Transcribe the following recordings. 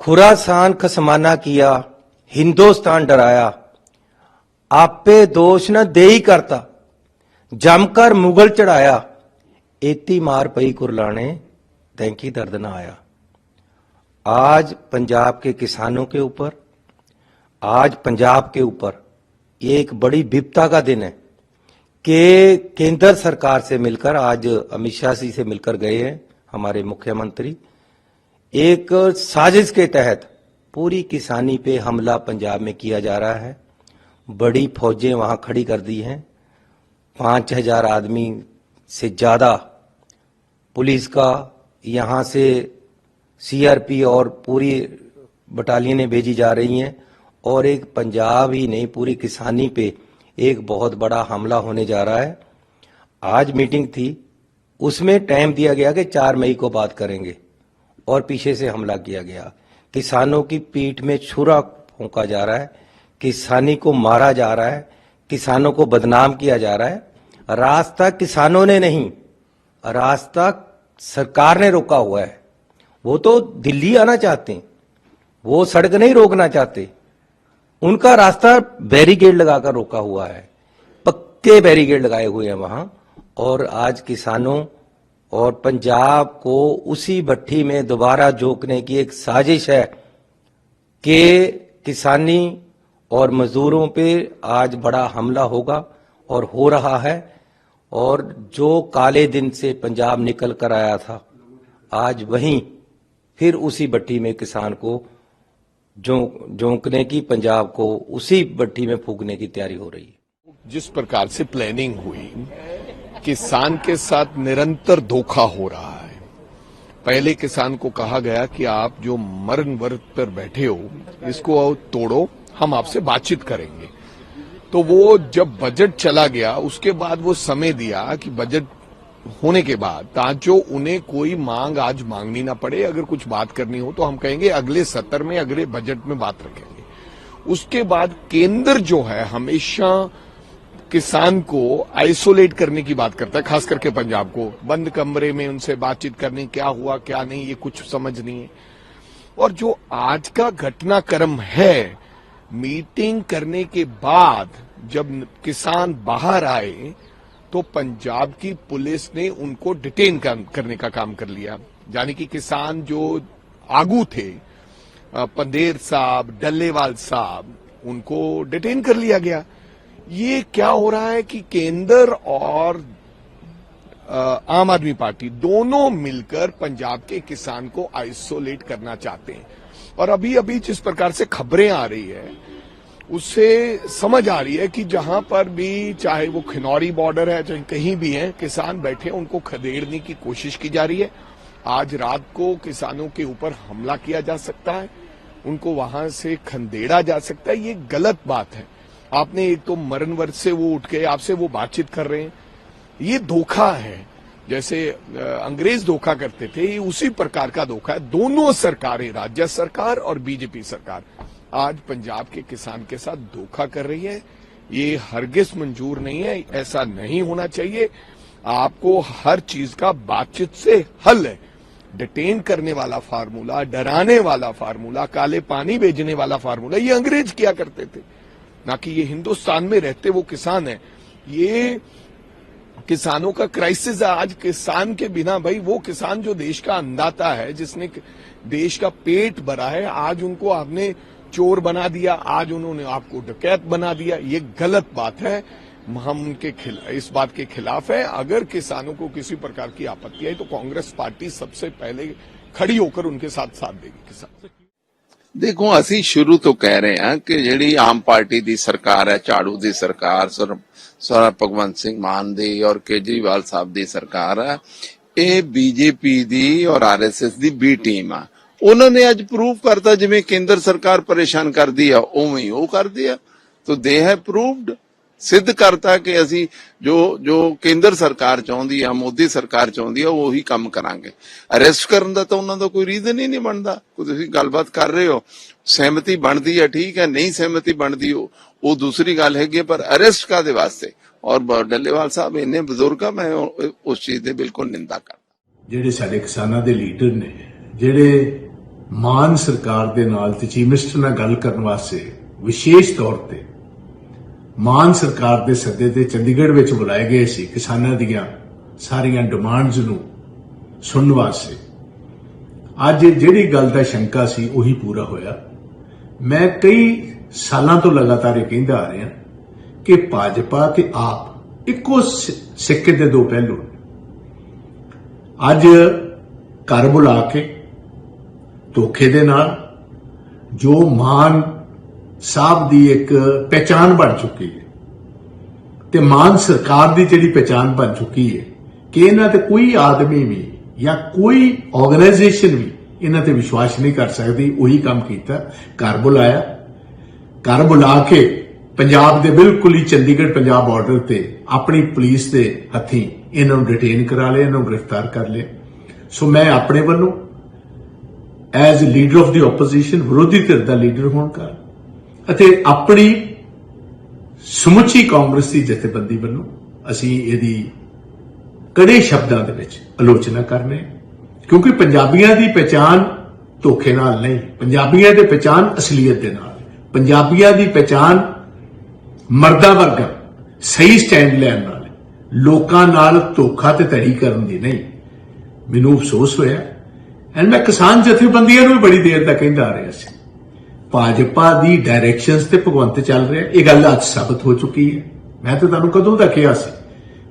खुरासान खसमाना किया, हिंदुस्तान डराया। आपे दोष न दे करता, जमकर मुगल चढ़ाया। एती मार पई कुरलाने, तैंकी दर्द न आया। आज पंजाब के किसानों के ऊपर, आज पंजाब के ऊपर ये एक बड़ी विपता का दिन है कि केंद्र सरकार से मिलकर आज अमित शाह जी से मिलकर गए हैं हमारे मुख्यमंत्री। एक साजिश के तहत पूरी किसानी पे हमला पंजाब में किया जा रहा है। बड़ी फौजें वहाँ खड़ी कर दी हैं। पाँच हज़ार आदमी से ज़्यादा पुलिस का यहाँ से सीआरपी और पूरी बटालियनें भेजी जा रही हैं और एक पंजाब ही नहीं, पूरी किसानी पे एक बहुत बड़ा हमला होने जा रहा है। आज मीटिंग थी। उसमें टाइम दिया गया कि चार मई को बात करेंगे। और पीछे से हमला किया गया। किसानों की पीठ में छुरा फूंका जा रहा है। किसानी को मारा जा रहा है। किसानों को बदनाम किया जा रहा है। रास्ता किसानों ने नहीं, रास्ता सरकार ने रोका हुआ है। वो तो दिल्ली आना चाहते हैं। वो सड़क नहीं रोकना चाहते। उनका रास्ता बैरिकेड लगाकर रोका हुआ है। पक्के बैरिकेड लगाए हुए हैं वहाँ। और आज किसानों और पंजाब को उसी भट्टी में दोबारा झोंकने की एक साजिश है कि किसानी और मजदूरों पे आज बड़ा हमला होगा और हो रहा है और जो काले दिन से पंजाब निकल कर आया था, आज वहीं फिर उसी भट्टी में किसान को झोंकने की, पंजाब को उसी भट्टी में फूकने की तैयारी हो रही है। जिस प्रकार से प्लानिंग हुई किसान के साथ निरंतर धोखा हो रहा है। पहले किसान को कहा गया कि आप जो मरण वर्ग पर बैठे हो, इसको तोड़ो, हम आपसे बातचीत करेंगे। तो वो जब बजट चला गया, उसके बाद वो समय दिया कि बजट होने के बाद, ताजो उन्हें कोई मांग आज मांगनी ना पड़े। अगर कुछ बात करनी हो तो हम कहेंगे, अगले सत्र में, अगले बजट में बात रखेंगे। उसके बाद केंद्र जो है, हमेशा किसान को आइसोलेट करने की बात करता है, खास करके पंजाब को। बंद कमरे में उनसे बातचीत करनी, क्या हुआ, क्या नहीं, ये कुछ समझ नहीं। है और जो आज का घटनाक्रम है, मीटिंग करने के बाद जब किसान बाहर आए तो पंजाब की पुलिस ने उनको डिटेन करने का काम कर लिया। यानी कि किसान जो आगू थे पंदेर साहब, डल्लेवाल साहब, उनको डिटेन कर लिया गया। ये क्या हो रहा है कि केंद्र और आम आदमी पार्टी दोनों मिलकर पंजाब के किसान को आइसोलेट करना चाहते हैं। और अभी अभी जिस प्रकार से खबरें आ रही है, उससे समझ आ रही है कि जहाँ पर भी चाहे वो खिनौरी बॉर्डर है, चाहे कहीं भी है, किसान बैठे उनको खदेड़ने की कोशिश की जा रही है। आज रात को किसानों के ऊपर हमला किया जा सकता है, उनको वहाँ से खंदेड़ा जा सकता है, ये गलत बात है। आपने एक तो मरण वर्ग से वो उठ के आपसे वो बातचीत कर रहे हैं। ये धोखा है। जैसे अंग्रेज़ धोखा करते थे, ये उसी प्रकार का धोखा है। दोनों सरकारें, राज्य सरकार और बीजेपी सरकार, आज पंजाब के किसान के साथ धोखा कर रही है। ये हरगिज मंजूर नहीं है, ऐसा नहीं होना चाहिए। आपको हर चीज़ का बातचीत से हल है। डिटेन करने वाला फार्मूला, डराने वाला फार्मूला, काले पानी भेजने वाला फार्मूला, ये अंग्रेज़ किया करते थे। ना कि ये हिंदुस्तान में रहते वो किसान है। ये किसानों का क्राइसिस है। आज किसान के बिना भाई, वो किसान जो देश का अन्नदाता है, जिसने देश का पेट भरा है, आज उनको आपने चोर बना दिया, आज उन्होंने आपको डकैत बना दिया, ये गलत बात है। हम उनके इस बात के खिलाफ है। अगर किसानों को किसी प्रकार की आपत्ति आई तो कांग्रेस पार्टी सबसे पहले खड़ी होकर उनके साथ साथ देगी किसान। ਦੇਖੋ, ਅਸੀਂ ਸ਼ੁਰੂ ਤੋਂ ਕਹਿ ਰਹੇ ਹਾਂ ਕਿ ਜਿਹੜੀ ਆਮ ਪਾਰਟੀ ਦੀ ਸਰਕਾਰ ਹੈ, ਝਾੜੂ ਦੀ ਸਰਕਾਰ, ਸਰ ਭਗਵੰਤ ਸਿੰਘ ਮਾਨ ਦੀ ਔਰ ਕੇਜਰੀਵਾਲ ਸਾਹਿਬ ਦੀ ਸਰਕਾਰ ਹੈ, ਇਹ ਬੀਜੇਪੀ ਦੀ ਔਰ ਆਰਐਸਐਸ ਦੀ ਬੀ ਟੀਮ ਆ। ਉਹਨਾਂ ਨੇ ਅੱਜ ਪ੍ਰੂਵ ਕਰਤਾ, ਜਿਵੇਂ ਕੇਂਦਰ ਸਰਕਾਰ ਪਰੇਸ਼ਾਨ ਕਰਦੀ ਆ, ਉਵੇਂ ਹੀ ਉਹ ਕਰਦੀ ਆ। ਤੋ ਦੇ ਹੈ ਪ੍ਰੂਵਡ ਸਿੱਧ ਕਰਤਾ ਕਿ ਅਸੀਂ ਜੋ ਜੋ ਕੇਂਦਰ ਸਰਕਾਰ ਚਾਹੁੰਦੀ ਆ, ਮੋਦੀ ਸਰਕਾਰ ਚਾਹੁੰਦੀ ਆ, ਉਹੀ ਕੰਮ ਕਰਾਂਗੇ। ਅਰੈਸਟ ਕਰਨ ਦਾ ਤਾਂ ਉਹਨਾਂ ਦਾ ਕੋਈ ਰੀਜ਼ਨ ਹੀ ਨਹੀਂ ਬਣਦਾ। ਕੋਈ ਤੁਸੀਂ ਗੱਲਬਾਤ ਕਰ ਰਹੇ ਹੋ, ਸਹਿਮਤੀ ਬਣਦੀ ਹੈ ਠੀਕ ਹੈ ਨਹੀਂ ਸਹਿਮਤੀ ਬਣਦੀ, ਉਹ ਦੂਸਰੀ ਗੱਲ ਹੈਗੀ ਪਰ ਅਰੈਸਟ ਕਾਦੇ ਵਾਸਤੇ? ਔਰ ਡੱਲੇਵਾਲ ਸਾਹਿਬ ਇੰਨੇ ਬਜ਼ੁਰਗ ਆ, ਮੈਂ ਉਸ ਚੀਜ਼ ਦੇ ਬਿਲਕੁਲ ਨਿੰਦਾ ਕਰਦਾ। ਜਿਹੜੇ ਸਾਡੇ ਕਿਸਾਨਾਂ ਦੇ ਲੀਡਰ ਨੇ, ਜਿਹੜੇ ਮਾਨ ਸਰਕਾਰ ਦੇ ਨਾਲ ਤੇ ਚੀਫ ਮਿਨਿਸਟਰ ਨਾਲ ਗੱਲ ਕਰਨ ਵਾਸਤੇ ਵਿਸ਼ੇਸ਼ ਤੌਰ ਤੇ ਮਾਨ ਸਰਕਾਰ ਦੇ ਸੱਦੇ ਤੇ ਚੰਡੀਗੜ੍ਹ ਵਿੱਚ ਬੁਲਾਏ ਗਏ ਸੀ ਕਿਸਾਨਾਂ ਦੀਆਂ ਸਾਰੀਆਂ ਡਿਮਾਂਡਸ ਨੂੰ ਸੁਣਨ ਵਾਸਤੇ ਅੱਜ ਜਿਹੜੀ ਗੱਲ ਦਾ ਸ਼ੰਕਾ ਸੀ ਉਹੀ ਪੂਰਾ ਹੋਇਆ ਮੈਂ ਕਈ ਸਾਲਾਂ ਤੋਂ ਲਗਾਤਾਰ ਇਹ ਕਹਿੰਦਾ ਆ ਰਿਹਾ ਕਿ ਭਾਜਪਾ ਤੇ ਆਪ ਇੱਕੋ ਸਿੱਕੇ ਦੇ ਦੋ ਪਹਿਲੂ ਨੇ। ਅੱਜ ਘਰ ਬੁਲਾ ਕੇ ਧੋਖੇ ਦੇ ਨਾਲ ਜੋ ਮਾਨ ਸਾਹਿਬ ਦੀ ਇੱਕ ਪਹਿਚਾਨ ਬਣ ਚੁੱਕੀ ਹੈ ਤੇ ਮਾਨ ਸਰਕਾਰ ਦੀ ਜਿਹੜੀ ਪਹਿਚਾਨ ਬਣ ਚੁੱਕੀ ਹੈ ਕਿ ਇਹਨਾਂ ਤੇ ਕੋਈ ਆਦਮੀ ਵੀ ਜਾਂ ਕੋਈ ਆਰਗੇਨਾਈਜੇਸ਼ਨ ਵੀ ਇਹਨਾਂ ਤੇ ਵਿਸ਼ਵਾਸ ਨਹੀਂ ਕਰ ਸਕਦੀ, ਉਹੀ ਕੰਮ ਕੀਤਾ। ਘਰ ਬੁਲਾਇਆ। ਘਰ ਬੁਲਾ ਕੇ ਪੰਜਾਬ ਦੇ ਬਿਲਕੁਲ ਹੀ ਚੰਡੀਗੜ੍ਹ ਪੰਜਾਬ ਬਾਰਡਰ ਤੇ ਆਪਣੀ ਪੁਲਿਸ ਦੇ ਹੱਥੀਂ ਇਹਨਾਂ ਨੂੰ ਡਿਟੇਨ ਕਰਾ ਲਿਆ ਇਹਨਾਂ ਨੂੰ ਗ੍ਰਿਫਤਾਰ ਕਰ ਲਿਆ ਸੋ ਮੈਂ ਆਪਣੇ ਵੱਲੋਂ as leader of the opposition ਵਿਰੋਧੀ ਧਿਰ ਦਾ ਲੀਡਰ ਹੋਣ ਕਾਰਨ ਅਤੇ ਆਪਣੀ ਸਮੁੱਚੀ ਕਾਂਗਰਸ ਦੀ ਜਥੇਬੰਦੀ ਵੱਲੋਂ ਅਸੀਂ ਇਹਦੀ ਕੜੇ ਸ਼ਬਦਾਂ ਦੇ ਵਿੱਚ ਆਲੋਚਨਾ ਕਰਨੇ ਕਿਉਂਕਿ ਪੰਜਾਬੀਆਂ ਦੀ ਪਛਾਣ ਧੋਖੇ ਨਾਲ ਨਹੀਂ, ਪੰਜਾਬੀਆਂ ਦੀ ਪਛਾਣ ਅਸਲੀਅਤ ਦੇ ਨਾਲ ਪੰਜਾਬੀਆਂ ਦੀ ਪਛਾਣ ਮਰਦਾਂ ਵਰਗਾ, ਸਹੀ ਸਟੈਂਡ ਲੈਣ ਨਾਲ ਲੋਕਾਂ ਨਾਲ ਧੋਖਾ ਤੇ ਧੜੀ ਕਰਨ ਦੀ ਨਹੀਂ। ਮੈਨੂੰ ਅਫਸੋਸ ਹੋਇਆ। ਐਂਡ ਮੈਂ ਕਿਸਾਨ ਜਥੇਬੰਦੀਆਂ ਨੂੰ ਵੀ ਬੜੀ ਦੇਰ ਦਾ ਕਹਿੰਦਾ ਆ ਰਿਹਾ ਸੀ। ਭਾਜਪਾ ਦੀ ਡਾਇਰੈਕਸ਼ਨਸ ਤੇ ਭਗਵੰਤ ਚੱਲ ਰਿਹਾ ਇਹ ਗੱਲ ਅੱਜ ਸਾਬਤ ਹੋ ਚੁੱਕੀ ਹੈ। ਮੈਂ ਤਾਂ ਤੁਹਾਨੂੰ ਕਦੋਂ ਦਾ ਕਿਹਾ ਸੀ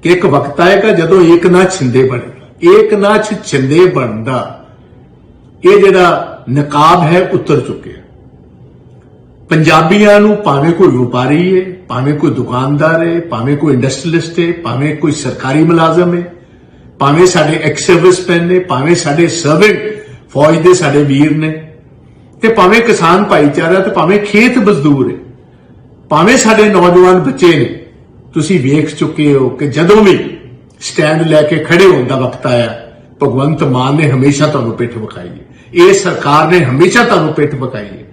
ਕਿ ਇੱਕ ਵਕਤ ਆਏਗਾ ਜਦੋਂ ਏਕ ਨਾ ਛਿੰਦੇ ਬਣੇ ਏਕ ਨਾ ਛਿੰਦੇ ਬਣਦਾ, ਇਹ ਜਿਹੜਾ ਨਕਾਬ ਹੈ, ਉਤਰ ਚੁੱਕਿਆ ਪੰਜਾਬੀਆਂ ਨੂੰ ਭਾਵੇਂ ਕੋਈ ਵਪਾਰੀ ਹੈ, ਭਾਵੇਂ ਕੋਈ ਦੁਕਾਨਦਾਰ ਹੈ, ਭਾਵੇਂ ਕੋਈ ਇੰਡਸਟਰੀਲਿਸਟ ਹੈ, ਭਾਵੇਂ ਕੋਈ ਸਰਕਾਰੀ ਮੁਲਾਜ਼ਮ ਹੈ, ਭਾਵੇਂ ਸਾਡੇ ਐਕਸ ਸਰਵਿਸਮੈਨ ਨੇ, ਭਾਵੇਂ ਸਾਡੇ ਸਰਵੈਂਟ ਫੌਜ ਦੇ ਸਾਡੇ ਵੀਰ ਨੇ ਤੇ ਭਾਵੇਂ ਕਿਸਾਨ ਭਾਈਚਾਰਾ ਤੇ ਭਾਵੇਂ ਖੇਤ ਮਜ਼ਦੂਰ ਹੈ, ਭਾਵੇਂ ਸਾਡੇ ਨੌਜਵਾਨ ਬੱਚੇ ਨੇ, ਤੁਸੀਂ ਵੇਖ ਚੁੱਕੇ ਹੋ ਕਿ ਜਦੋਂ ਵੀ ਸਟੈਂਡ ਲੈ ਕੇ ਖੜੇ ਹੋਣ ਦਾ ਵਕਤ ਆਇਆ, ਭਗਵੰਤ ਮਾਨ ਨੇ ਹਮੇਸ਼ਾ ਤੁਹਾਨੂੰ ਪਿੱਠ ਵਿਖਾਈ ਹੈ। ਇਹ ਸਰਕਾਰ ਨੇ ਹਮੇਸ਼ਾ ਤੁਹਾਨੂੰ ਪਿੱਠ ਵਿਖਾਈ ਹੈ।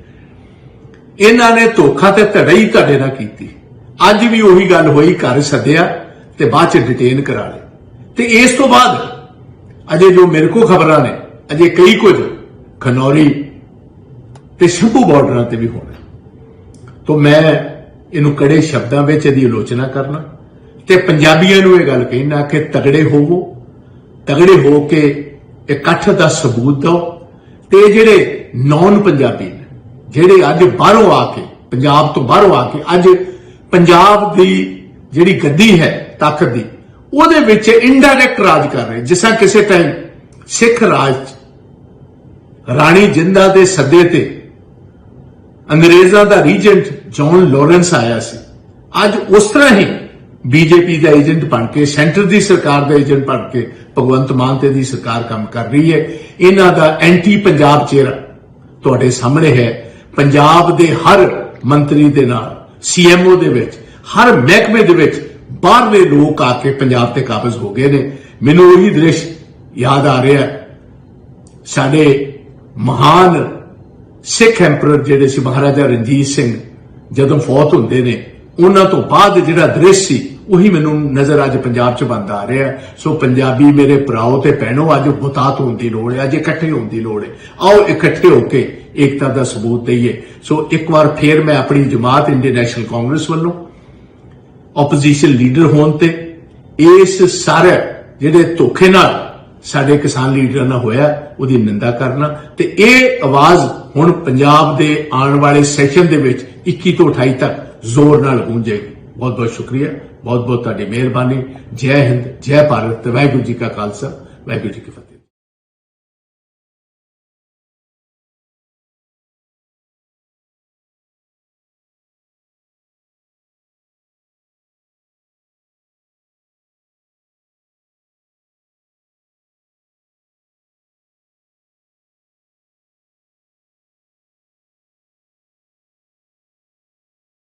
ਇਹਨਾਂ ਨੇ ਧੋਖਾ ਤੇ ਧੜਈ ਤੁਹਾਡੇ ਨਾਲ ਕੀਤੀ। ਅੱਜ ਵੀ ਉਹੀ ਗੱਲ ਹੋਈ, ਘਰ ਸੱਦਿਆ ਤੇ ਬਾਅਦ ਚ ਡਿਟੇਨ ਕਰਾ ਲਏ। ਤੇ ਇਸ ਤੋਂ ਬਾਅਦ ਅਜੇ ਜੋ ਮੇਰੇ ਕੋ ਖਬਰਾਂ ਨੇ, ਅਜੇ ਕਈ ਕੁਝ ਖਨੌਰੀ ਤੇ ਸ਼ੰਭੂ ਬਾਰਡਰਾਂ ਤੇ ਵੀ ਹੋਣਾ। ਤੋਂ ਮੈਂ ਇਹਨੂੰ ਕੜੇ ਸ਼ਬਦਾਂ ਵਿੱਚ ਇਹਦੀ ਆਲੋਚਨਾ ਕਰਨਾ ਤੇ ਪੰਜਾਬੀਆਂ ਨੂੰ ਇਹ ਗੱਲ ਕਹਿਣਾ ਕਿ ਤਗੜੇ ਹੋਵੋ, ਤਗੜੇ ਹੋ ਕੇ ਇਕੱਠ ਦਾ ਸਬੂਤ ਦਿਓ ਤੇ ਇਹ ਜਿਹੜੇ ਨੌਨ ਪੰਜਾਬੀ ਨੇ, ਜਿਹੜੇ ਅੱਜ ਬਾਹਰੋਂ ਆ ਕੇ, ਪੰਜਾਬ ਤੋਂ ਬਾਹਰੋਂ ਆ ਕੇ ਅੱਜ ਪੰਜਾਬ ਦੀ ਜਿਹੜੀ ਗੱਦੀ ਹੈ ਤਾਕਤ ਦੀ, ਉਹਦੇ ਵਿੱਚ ਇਨਡਾਇਰੈਕਟ ਰਾਜ ਕਰ ਰਹੇ। ਜਿਸ ਤਰ੍ਹਾਂ ਕਿਸੇ ਟਾਈਮ ਸਿੱਖ ਰਾਜ ਰਾਣੀ ਜਿੰਦਾ ਦੇ ਸੱਦੇ ਤੇ ਅੰਗਰੇਜ਼ਾਂ ਦਾ ਰੀਜੈਂਟ ਜੌਨ ਲਾਰੈਂਸ ਆਇਆ ਸੀ। ਅੱਜ ਉਸ ਤਰ੍ਹਾਂ ਹੀ ਬੀਜੇਪੀ ਦਾ ਏਜੰਟ ਬਣ ਕੇ, ਸੈਂਟਰ ਦੀ ਸਰਕਾਰ ਦਾ ਏਜੰਟ ਬਣ ਕੇ, ਭਗਵੰਤ ਮਾਨ ਤੇ ਦੀ ਸਰਕਾਰ ਕੰਮ ਕਰ ਰਹੀ ਹੈ। ਇਹਨਾਂ ਦਾ ਐਂਟੀ ਪੰਜਾਬ ਚਿਹਰਾ ਤੁਹਾਡੇ ਸਾਹਮਣੇ ਹੈ। ਪੰਜਾਬ ਦੇ ਹਰ ਮੰਤਰੀ ਦੇ ਨਾਲ ਸੀਐਮਓ ਦੇ ਵਿੱਚ, ਹਰ ਮਹਿਕਮੇ ਦੇ ਵਿੱਚ ਬਾਹਰਲੇ ਲੋਕ ਆ ਕੇ ਪੰਜਾਬ ਤੇ ਕਾਬਜ਼ ਹੋ ਗਏ ਨੇ। ਮੈਨੂੰ ਉਹੀ ਦ੍ਰਿਸ਼ ਯਾਦ ਆ ਰਿਹਾ ਸਾਡੇ ਮਹਾਨ ਸਿੱਖ ਐਮਪਰਰ ਜਿਹੜੇ ਸੀ ਮਹਾਰਾਜਾ ਰਣਜੀਤ ਸਿੰਘ, ਜਦੋਂ ਫੌਤ ਹੁੰਦੇ ਨੇ, ਉਹਨਾਂ ਤੋਂ ਬਾਅਦ ਜਿਹੜਾ ਦ੍ਰਿਸ਼ ਸੀ, ਉਹੀ ਮੈਨੂੰ ਨਜ਼ਰ ਅੱਜ ਪੰਜਾਬ 'ਚ ਬੰਦਾ ਆ ਰਿਹਾ ਸੋ ਪੰਜਾਬੀ ਮੇਰੇ ਭਰਾਓ ਤੇ ਭੈਣੋ, ਅੱਜ ਮੁਤਾਤ ਹੋਣ ਦੀ ਲੋੜ ਹੈ, ਅੱਜ ਇਕੱਠੇ ਹੋਣ ਦੀ ਲੋੜ ਹੈ। ਆਓ ਇਕੱਠੇ ਹੋ ਕੇ ਏਕਤਾ ਦਾ ਸਬੂਤ ਦਈਏ। ਸੋ ਇੱਕ ਵਾਰ ਫੇਰ ਮੈਂ ਆਪਣੀ ਜਮਾਤ ਇੰਡੀਅਨ ਨੈਸ਼ਨਲ ਕਾਂਗਰਸ ਵੱਲੋਂ ਆਪੋਜੀਸ਼ਨ ਲੀਡਰ ਹੋਣ ਤੇ ਇਸ ਸਾਰੇ ਜਿਹੜੇ ਧੋਖੇ ਨਾਲ ਸਾਡੇ ਕਿਸਾਨ ਲੀਡਰਾਂ ਨਾਲ ਹੋਇਆ, ਉਹਦੀ ਨਿੰਦਾ ਕਰਨਾ। ਤੇ ਇਹ ਆਵਾਜ਼ ਹੁਣ ਪੰਜਾਬ ਦੇ ਆਉਣ ਵਾਲੇ ਸੈਸ਼ਨ ਦੇ ਵਿੱਚ 21 ਤੋਂ 28 ਤੱਕ ਜ਼ੋਰ ਨਾਲ ਗੂੰਜੇਗੀ ਬਹੁਤ ਬਹੁਤ ਸ਼ੁਕਰੀਆ। ਬਹੁਤ ਬਹੁਤ ਤੁਹਾਡੀ ਮਿਹਰਬਾਨੀ। ਜੈ ਹਿੰਦ, ਜੈ ਭਾਰਤ ਵਾਹਿਗੁਰੂ ਜੀ ਕਾ ਖਾਲਸਾ, ਵਾਹਿਗੁਰੂ ਜੀ ਕੀ ਫਤਿਹ।